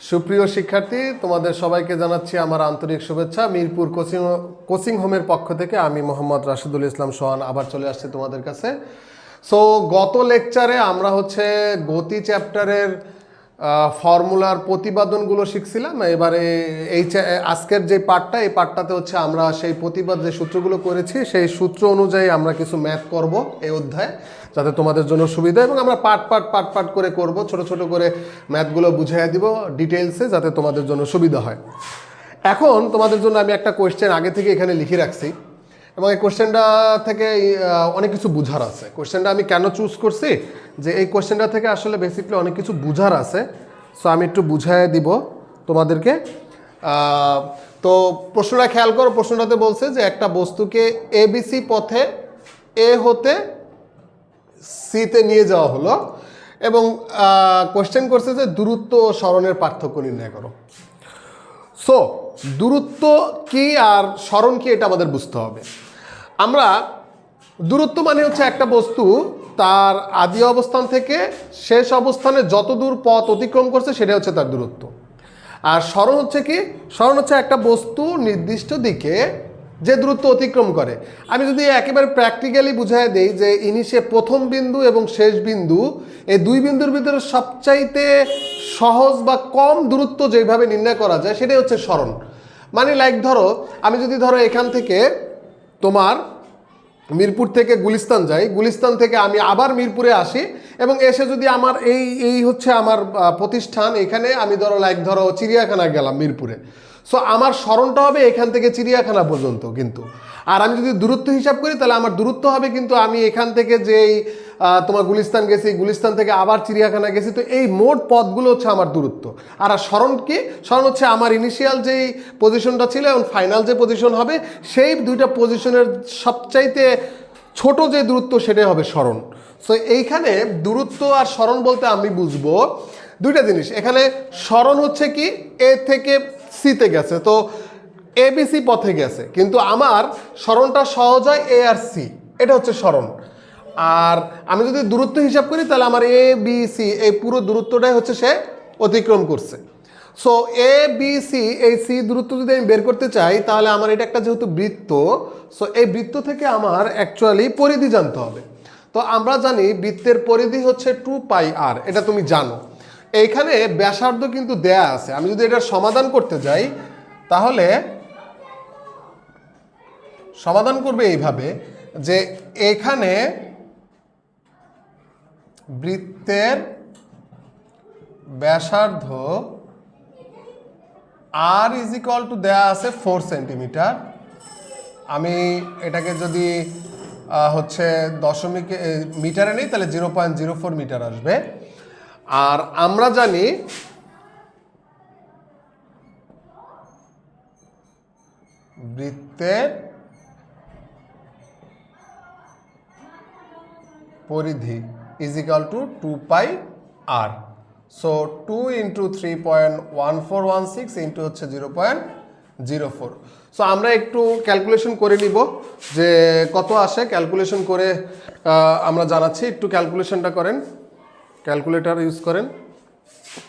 সুপ্রিয় শিক্ষার্থী, তোমাদের সবাইকে জানাচ্ছি আমার আন্তরিক শুভেচ্ছা। মিরপুর কোচিং কোচিং হোমের পক্ষ থেকে আমি মোহাম্মদ রাশিদুল ইসলাম সোহান আবার চলে আসছি তোমাদের কাছে। সো গত লেকচারে আমরা হচ্ছে গতি চ্যাপ্টারের ফর্মুলার প্রতিপাদনগুলো শিখছিলাম এবারে এই আজকের যে পার্টটা এই পার্টটাতে হচ্ছে আমরা সেই প্রতিবাদ যে সূত্রগুলো করেছি, সেই সূত্র অনুযায়ী আমরা কিছু ম্যাথ করব এই অধ্যায়, যাতে তোমাদের জন্য সুবিধা এবং আমরা পার্ট পার্ট পার্ট পার্ট করে করব, ছোট ছোট করে ম্যাথগুলো বুঝিয়ে দিব ডিটেলসে যাতে তোমাদের জন্য সুবিধা হয়। এখন তোমাদের জন্য আমি একটা কোয়েশ্চেন আগে থেকে এখানে লিখে রাখছি। এবং এই কোশ্চেনটা থেকে অনেক কিছু বুঝার আছে। কোশ্চেনটা আমি কেন চুজ করছি? যে এই কোশ্চেনটা থেকে আসলে বেসিকলি অনেক কিছু বুঝার আছে। সো আমি একটু বুঝাই দিব তোমাদেরকে। তো প্রশ্নটা খেয়াল করো, প্রশ্নটাতে বলছে যে একটা বস্তুকে এবিসি পথে এ হতে সিতে নিয়ে যাওয়া হলো এবং কোয়েশ্চেন করছে যে দূরত্ব ও স্মরণের পার্থক্য নির্ণয় করো। সো দূরত্ব কি আর স্মরণ কি এটা আমাদের বুঝতে হবে। আমরা দূরত্ব মানে হচ্ছে একটা বস্তু, তার আদি অবস্থান থেকে শেষ অবস্থানে যত দূর পথ অতিক্রম করছে সেটা হচ্ছে তার দূরত্ব। আর স্মরণ হচ্ছে কি? স্মরণ হচ্ছে একটা বস্তু নির্দিষ্ট দিকে যে দূরত্ব অতিক্রম করে। আমি যদি একেবারে প্র্যাকটিক্যালি বুঝাই দেই যে ইনিশে প্রথম বিন্দু এবং শেষ বিন্দু, এই দুই বিন্দুর ভিতরে সবচাইতে সহজ বা কম দূরত্ব যেভাবে নির্ণয় করা যায় সেটাই হচ্ছে স্মরণ। মানে লাইক ধরো, আমি যদি ধরো এখান থেকে তোমার মিরপুর থেকে গুলিস্তান যাই। গুলিস্তান থেকে আমি আবার মিরপুরে আসি এবং এসে যদি আমার এই এই হচ্ছে আমার প্রতিষ্ঠান এখানে, আমি ধরো লাইক ধরো চিড়িয়াখানা গেলাম মিরপুরে। সো আমার স্মরণটা হবে এখান থেকে চিড়িয়াখানা পর্যন্ত কিন্তু। আর আমি যদি দূরত্ব হিসাব করি, তাহলে আমার দূরত্ব হবে কিন্তু আমি এখান থেকে যেই তোমার গুলিস্তান গেছি গুলিস্তান থেকে আবার চিড়িয়াখানা গেছি। তো এই মোট পথগুলো হচ্ছে আমার দূরত্ব। আর আর স্মরণ কি? স্মরণ হচ্ছে আমার ইনিশিয়াল যেই পজিশনটা ছিল এবং ফাইনাল যে পজিশন হবে, সেই দুইটা পজিশনের সবচাইতে ছোট যে দূরত্ব সেটাই হবে স্মরণ। সো এইখানে দূরত্ব আর স্মরণ বলতে আমি বুঝব দুইটা জিনিস। এখানে স্মরণ হচ্ছে কি? এ থেকে সিতে গেছে। তো এবিসি পথে গেছে। কিন্তু আমার স্মরণটা সহজ হয় এ আর সি এটা হচ্ছে স্মরণ। আর আমি যদি দূরত্ব হিসাব করি, তাহলে আমার এ বি সি এই পুরো দূরত্বটাই হচ্ছে সে অতিক্রম করছে। সো এ বি সি এই সি দূরত্ব যদি আমি বের করতে চাই, তাহলে আমার এটা একটা যেহেতু বৃত্ত সো এই বৃত্ত থেকে আমার অ্যাকচুয়ালি পরিধি জানতে হবে। তো আমরা জানি বৃত্তের পরিধি হচ্ছে টু পাই আর এটা তুমি জানো। এইখানে ব্যাসার্ধ কিন্তু দেয়া আছে। আমি যদি এটার সমাধান করতে যাই, তাহলে সমাধান করবে এইভাবে যে এখানে বৃত্তের ব্যাসার্ধ আর ইজ ইকুয়াল টু দেয়া আছে ফোর সেন্টিমিটার আমি এটাকে যদি হচ্ছে দশমিক মিটারে নেই, তাহলে zero point zero four metre আসবে। আর আমরা জানি বৃত্তের পরিধি আর so two into three point one four one six into হচ্ছে zero point zero four so আমরা একটু ক্যালকুলেশন করে নিব যে কত আসে। ক্যালকুলেশন করে আমরা জানাচ্ছি। একটু ক্যালকুলেশনটা করেন। ক্যালকুলেটর ইউজ করেন।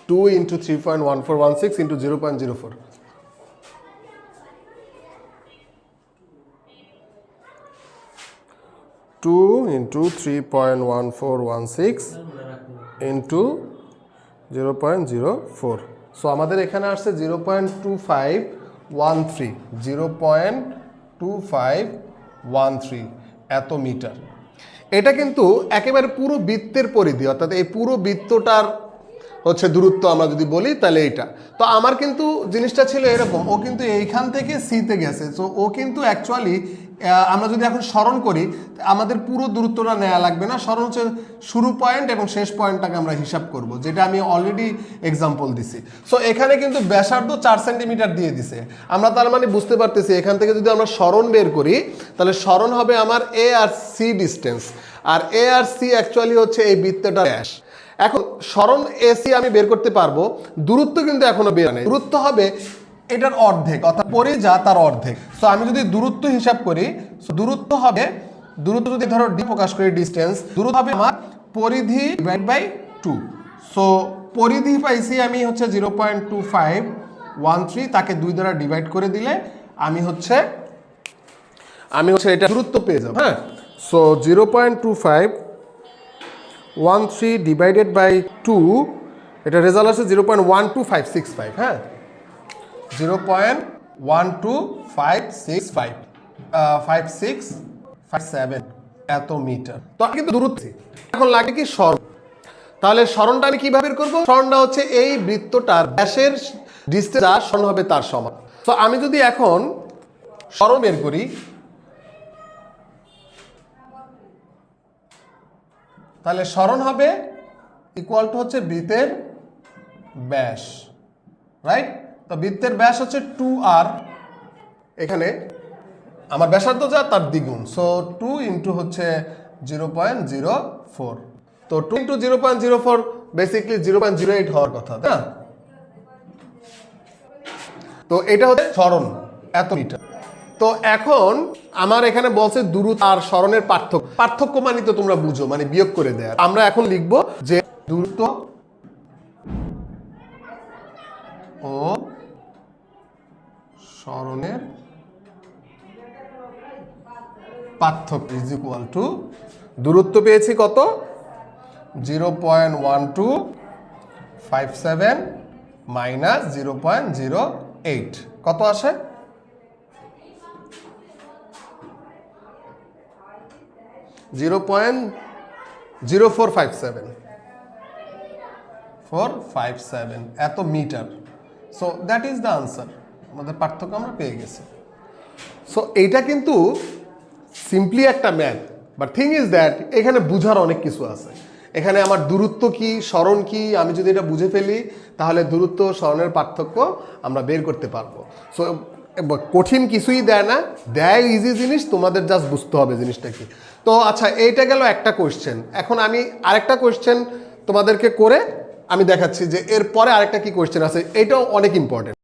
Two into three point one four one six into zero point zero four two into three point one four one six into zero point zero four so আমাদের এখানে আসছে zero point two five one three zero point two five one three এত metre. এটা কিন্তু একেবারে পুরো বৃত্তের পরিধি, অর্থাৎ এই পুরো বৃত্তটার হচ্ছে দূরত্ব আমরা যদি বলি, তাহলে এইটা। তো আমার কিন্তু জিনিসটা ছিল এরকম, ও কিন্তু এইখান থেকে সিতে গেছে সো ও কিন্তু অ্যাকচুয়ালি আমরা যদি এখন স্মরণ করি, আমাদের পুরো দূরত্বটা নেওয়া লাগবে না। স্মরণ হচ্ছে শুরু পয়েন্ট এবং শেষ পয়েন্টটাকে আমরা হিসাব করব, যেটা আমি অলরেডি এক্সাম্পল দিছি। সো এখানে কিন্তু ব্যাসার্ধ চার সেন্টিমিটার দিয়ে দিছে। আমরা তার মানে বুঝতে পারতেছি, এখান থেকে যদি আমরা স্মরণ বের করি, তাহলে স্মরণ হবে আমার A R C distance R A R C actually হচ্ছে এই বৃত্তটা ড্যাশ এখন, স্মরণ এসি আমি বের করতে পারব, দূরত্ব কিন্তু এখনও বের নেই। দূরত্ব হবে এটার অর্ধেক, অর্থাৎ পরে যা তার অর্ধেক। সো আমি যদি দূরত্ব হিসাব করি দূরত্ব হবে, দূরত্ব যদি ধরো ডি প্রকাশ করি ডিস্টেন্স দূরত্ব হবে আমার পরিধি ডিভাইড বাই টু সো পরিধি পাইছি আমি হচ্ছে zero point two five one three তাকে দুই দ্বারা ডিভাইড করে দিলে আমি হচ্ছে আমি হচ্ছে এটা দূরত্ব পেয়ে যাব হ্যাঁ? So zero point two five one three divided by two এটা রেজাল্ট আছে zero point one two five six five হ্যাঁ? Zero point one two five six five five six five seven এত মিটার। তো কিন্তু দূরত্ব এখন লাগে কি স্মরণ তাহলে স্মরণটা আমি কীভাবে বের করব? স্মরণটা হচ্ছে এই বৃত্তটার ব্যাসের ডিস্টেন্স যা স্মরণ হবে তার সমান। তো আমি যদি এখন স্মরণ বের করি, তাহলে স্মরণ হবে ইকুয়াল টু হচ্ছে বৃত্তের ব্যাস রাইট তো বৃত্তের ব্যাস হচ্ছে টু আর এখানে আমার ব্যাসার্ধ যা, তার দ্বিগুণ। সো টু ইন্টু হচ্ছে জিরো পয়েন্ট জিরো ফোর তো two into zero point zero four basically zero point zero eight হওয়ার কথা, তাই তো এটা হচ্ছে স্মরণ, এত মিটার। তো এখন আমার এখানে বলছে দূরত্ব আর স্মরণের পার্থক্য। পার্থক্য মানে তো তোমরা বুঝো মানে বিয়োগ করে দেয়। আমরা এখন লিখব যে দূরত্ব ও স্মরণের পার্থক্য ইজ ইকুয়াল টু দূরত্ব পেয়েছি কত? Zero point one two five seven minus zero point zero eight কত আসে? Zero point zero four five seven four five seven এত metre so that is the answer আমাদের পার্থক্য আমরা পেয়ে গেছি। সো এইটা কিন্তু সিম্পলি একটা math. But thing is that এখানে বুঝার অনেক কিছু আছে। এখানে আমার দূরত্ব কি, স্মরণ কি, আমি যদি এটা বুঝে ফেলি, তাহলে দূরত্ব, স্মরণের পার্থক্য আমরা বের করতে পারব। সো কঠিন কিছুই দেয় না। দেয় ইজি জিনিস, তোমাদের জাস্ট বুঝতে হবে জিনিসটা কি। তো আচ্ছা এইটা গেল একটা কোয়েশ্চেন এখন আমি আরেকটা কোয়েশ্চেন তোমাদেরকে করে আমি দেখাচ্ছি যে এর পরে আরেকটা কি কোয়েশ্চেন আছে, এটাও অনেক ইম্পর্টেন্ট